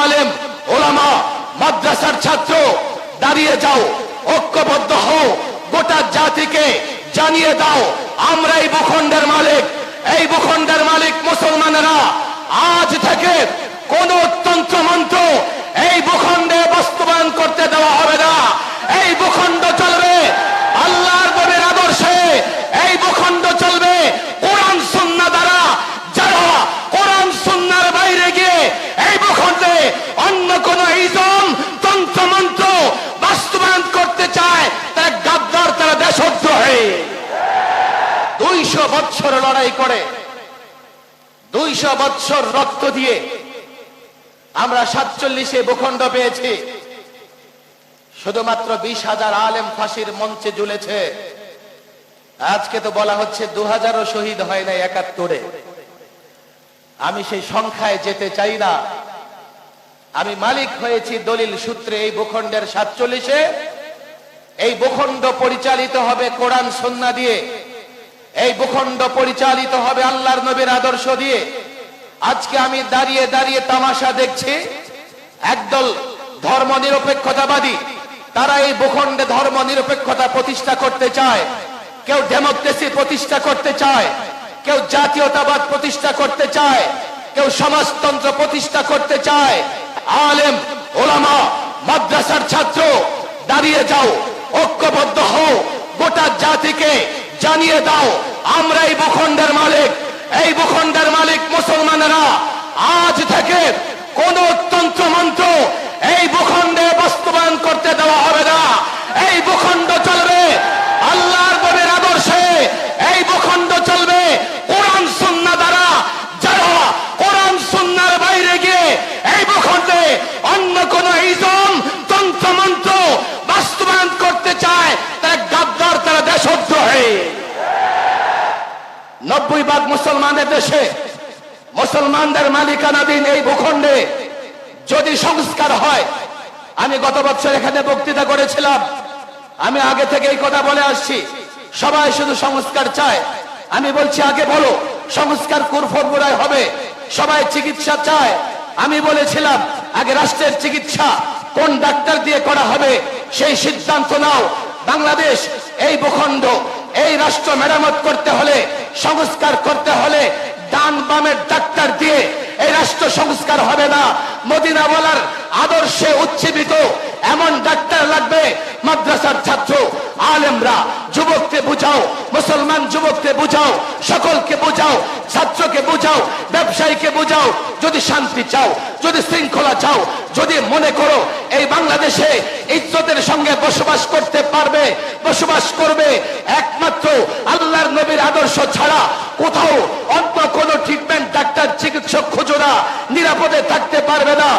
আলেম, ওলামা, মাদ্রাসার ছাত্র, দাঁড়িয়ে যাও, ঐক্যবদ্ধ হও, গোটা জাতিকে জানিয়ে দাও, আমরা এই ভূখণ্ডের মালিক। এই ভূখণ্ডের মালিক মুসলমানেরা, আজ থেকে কোন তন্ত্র মন্ত্র এই ভূখণ্ডে বাস্তবায়ন করতে দেওয়া হবে না। এই ভূখণ্ড চলবে আল্লাহর নবীর আদর্শে, এই ভূখণ্ড চলবে কোরআন সুন্নাহ দ্বারা যারা কোরআন সুন্নার বাইরে গিয়ে এই ভূখণ্ডে অন্য কোন ইজম তন্ত্র মন্ত্র বাস্তবায়ন করতে চায় তারা গাদ্দার তারা দেশদ্রোহী দুইশো বৎসর লড়াই করে। দুইশো বৎসর রক্ত দিয়ে আমরা সাতচল্লিশে ভূখণ্ড পেয়েছি। শুধুমাত্র বিশ হাজার আলেম ফাঁসির মঞ্চে ঝুলেছে। আজকে তো বলা হচ্ছে দু হাজারও শহীদ হয় না একাত্তরে। আমি সেই সংখ্যায় যেতে চাই না। আমি মালিক হয়েছি দলিল সূত্রে এই ভূখণ্ডের সাতচল্লিশে। এই ভূখণ্ড পরিচালিত হবে কোরআন সন্না দিয়ে। এই ভূখণ্ড পরিচালিত হবে আল্লাহর নবীর আদর্শ দিয়ে। আজকে আমি দাঁড়িয়ে দাঁড়িয়ে তামাশা দেখছি, একদল ধর্ম নিরপেক্ষতাবাদী তারা এই ভূখণ্ডে ধর্ম নিরপেক্ষতা প্রতিষ্ঠা করতে চায়, কেউ ডেমোক্রেসি প্রতিষ্ঠা করতে চায়, কেউ জাতীয়তাবাদ প্রতিষ্ঠা করতে চায়, কেউ সমাজতন্ত্র প্রতিষ্ঠা করতে চায়। আলেম, ওলামা, মাদ্রাসার ছাত্র, দাঁড়িয়ে যাও, ঐক্যবদ্ধ হও, গোটা জাতিকে জানিয়ে দাও, আমরা এই ভূখণ্ডের মালিক। এই ভূখণ্ডের মালিক মুসলমানেরা। আজ থেকে কোন তন্ত্র মন্ত্র এই ভূখণ্ডে বাস্তবায়ন করতে দেওয়া হবে না। এই ভূখণ্ড চলবে আল্লাহর নবীর আদর্শে এই ভূখণ্ড চলবে কোরআন সুন্নাহ দ্বারা যারা কোরআন সুন্নার বাইরে গিয়ে এই ভূখণ্ডে অন্য কোন ইজম তন্ত্র মন্ত্র বাস্তবায়ন করতে চায় তারা গাদ্দার তারা দেশদ্রোহী নব্বই ভাগ মুসলমানের দেশে মুসলমানদের মালিকানাধীন এই ভূখণ্ডে। যদি সংস্কার হয়, আমি গত বছর এখানে বক্তৃতা করেছিলাম। আমি আগে থেকে এই কথা বলে আসছি। সবাই শুধু সংস্কার চায়। আমি বলছি, আগে বলো, সংস্কার কোন ফর্মুলায় হবে? সবাই চিকিৎসা চায়। আমি বলেছিলাম, আগে রাষ্ট্রের চিকিৎসা কোন ডাক্তার দিয়ে করা হবে? সেই সিদ্ধান্ত নাও। বাংলাদেশ এই ভূখণ্ড এই রাষ্ট্র মেরামত করতে হলে, সংস্কার করতে হলে ডান বামের ডাক্তার দিয়ে এই রাষ্ট্র সংস্কার হবে না। মদিনাওয়ালার আদর্শে উজ্জীবিত এমন ডাক্তার লাগবে, মাদ্রাসার ছাত্র, আলেমরা, যুবককে বুঝাও, মুসলমান যুবককে বুঝাও, সকলকে বুঝাও, ছাত্রকে বুঝাও, ব্যবসায়ীকে বুঝাও, যদি শান্তি চাও, যদি শৃঙ্খলা চাও, যদি মনে করো এই বাংলাদেশে ইজ্জতের সঙ্গে বসবাস করতে পারবে, বসবাস করবে। একমাত্র আল্লাহর নবীর আদর্শ ছাড়া কোথাও অন্য কোনো ট্রিটমেন্ট ডাক্তার চিকিৎসক খুঁজো নিরাপদে থাকতে পারবে না।